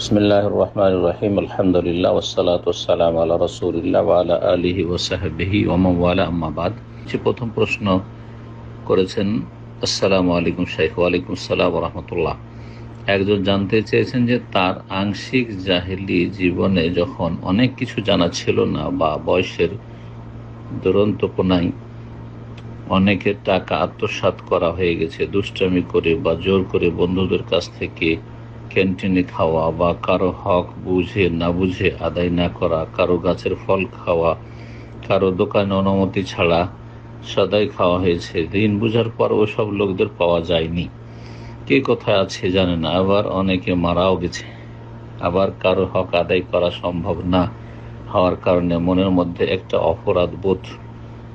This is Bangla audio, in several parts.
বিসমিল্লাহ রহিম আলহামদুলিল্লাহ ওসালাত ওসালাম আল্লাহ রসুলিল্লাহ আলা আলহি ওসাহাবিহি ওমাওয়ালা আম্মাবাদ যে প্রথম প্রশ্ন করেছেন, আসসালামু আলাইকুম শাইখ ওয়ালাইকুম সালাম রহমতুল্লাহ। একজন জানতে চেয়েছেন যে তার আংশিক জাহিলি জীবনে যখন অনেক কিছু জানা ছিল না বা বয়সের দুরন্তপনায় অনেকের টাকা আত্মসাত করা হয়ে গেছে, দুষ্টামি করে বা জোর করে বন্ধুদের কাছ থেকে ক্যান্টিনে খাওয়া বা কারও হক বুঝে না বুঝে আদায় না করা, কারও গাছের ফল খাওয়া, কারও দোকানে অনুমতি ছাড়া সদাই খাওয়া হয়েছে। ঋণ বুঝার পর সব লোকদের পাওয়া যায়নি। কে কোথায় আছে জানে না, আবার অনেকে মারাও গেছে। আবার কারও হক আদায় করা সম্ভব না হওয়ার কারণে মনের মধ্যে একটা অপরাধ বোধ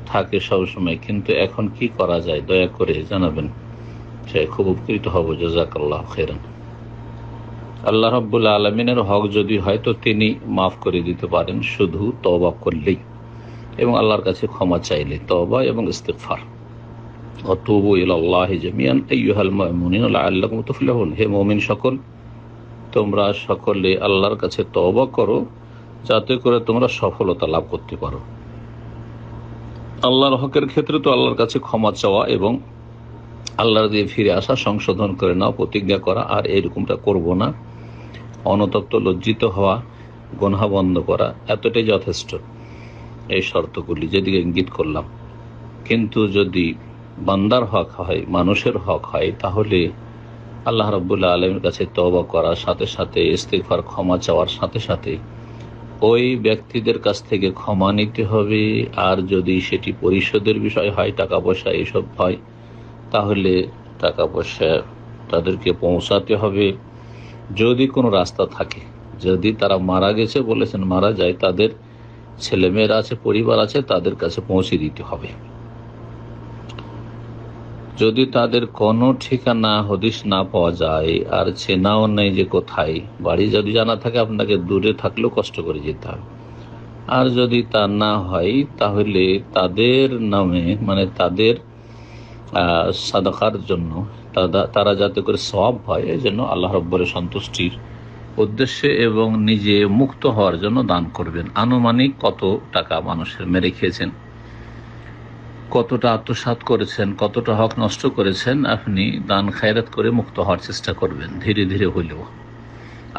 থাকে সবসময়, কিন্তু এখন কি করা যায় দয়া করে জানাবেন। সে খুব উপকৃত হব, জাজাকাল্লাহ খেরান আল্লাহ রব্বুল আলমিনের হক যদি হয় তো তিনি মাফ করে দিতে পারেন, শুধু তবা করলেই। এবং আল্লাহর কাছে ক্ষমা চাইলে তবা এবং ইস্তেফার অতুবু ইল্লাহ জামিয়ান আইয়ুহাল মুমিনুন লাআল্লাকুম তুফলিহুন। হে মুমিন সকল, তোমরা সকলে আল্লাহর কাছে তওবা করো, যাতে করে তোমরা সফলতা লাভ করতে পারো। আল্লাহর হকের ক্ষেত্রে তো আল্লাহর কাছে ক্ষমা চাওয়া এবং আল্লাহর দিয়ে ফিরে আসা, সংশোধন করে নাও, প্রতিজ্ঞা করা, আর এইরকমটা করব না। অনতপ্ত লজ্জিত হওয়া, গনহা বন্ধ করা, এতটাই যথেষ্ট। এই শর্তগুলি যেদিকে ইঙ্গিত করলাম। কিন্তু যদি বান্দার হক হয়, মানুষের হক হয়, তাহলে আল্লাহ রব্বুল্লাহ আলমের কাছে তবা করার সাথে সাথে ইস্তেফার ক্ষমা চাওয়ার সাথে সাথে ওই ব্যক্তিদের কাছ থেকে ক্ষমা নিতে হবে। আর যদি সেটি পরিশোধের বিষয় হয় টাকা পয়সা এসব হয়, তাহলে টাকা পয়সা তাদেরকে পৌঁছাতে হবে। যদি কোনো রাস্তা থাকে, যদি তারা মারা গেছে বলেছেন, মারা যায়, তাদের ছেলেমেয়েরা আছে, পরিবার আছে, তাদের কাছে পৌঁছে দিতে হবে। যদি তাদের কোনো ঠিকানা হদিস না পাওয়া যায়, আর চেনাও নেই যে কোথায়, বাড়ি যদি জানা থাকে, আপনাকে দূরে থাকলেও কষ্ট করে যেতে হবে। আর যদি তা না হয়, তাহলে তাদের নামে মানে তাদের সাদাকার জন্য তারা যাতে করে সব হয়, এই জন্য আল্লাহ রব্বরের সন্তুষ্টির উদ্দেশ্যে এবং নিজে মুক্ত হওয়ার জন্য দান করবেন। আনুমানিক কত টাকা মানুষের মেরে খেয়েছেন? কতটা আত্মসাত করেছেন? কতটা হক নষ্ট করেছেন? আপনি দান খায়রাত করে মুক্ত হওয়ার চেষ্টা করবেন, ধীরে ধীরে হইলেও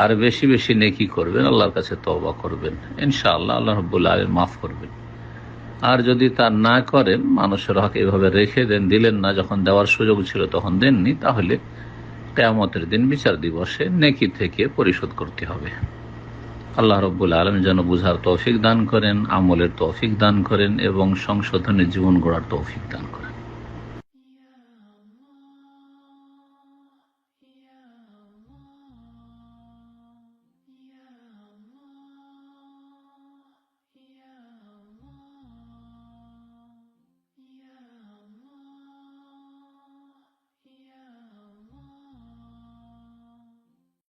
আর বেশি বেশি নেকি করবেন, আল্লাহর কাছে তবা করবেন। ইনশাআল্লাহ আল্লাহ রব্বুল্লাহ আলম মাফ করবেন। আর যদি তা না করেন, মানুষের হক এভাবে রেখে দেন, দিলেন না, যখন দেওয়ার সুযোগ ছিল তখন দেননি, তাহলে কেয়ামতের দিন বিচার দিবসে নেকি থেকে পরিশোধ করতে হবে। আল্লাহ রব্বুল আলম যেন বুঝার তৌফিক দান করেন, আমলের তৌফিক দান করেন এবং সংশোধনের জীবন গড়ার তৌফিক দান করেন।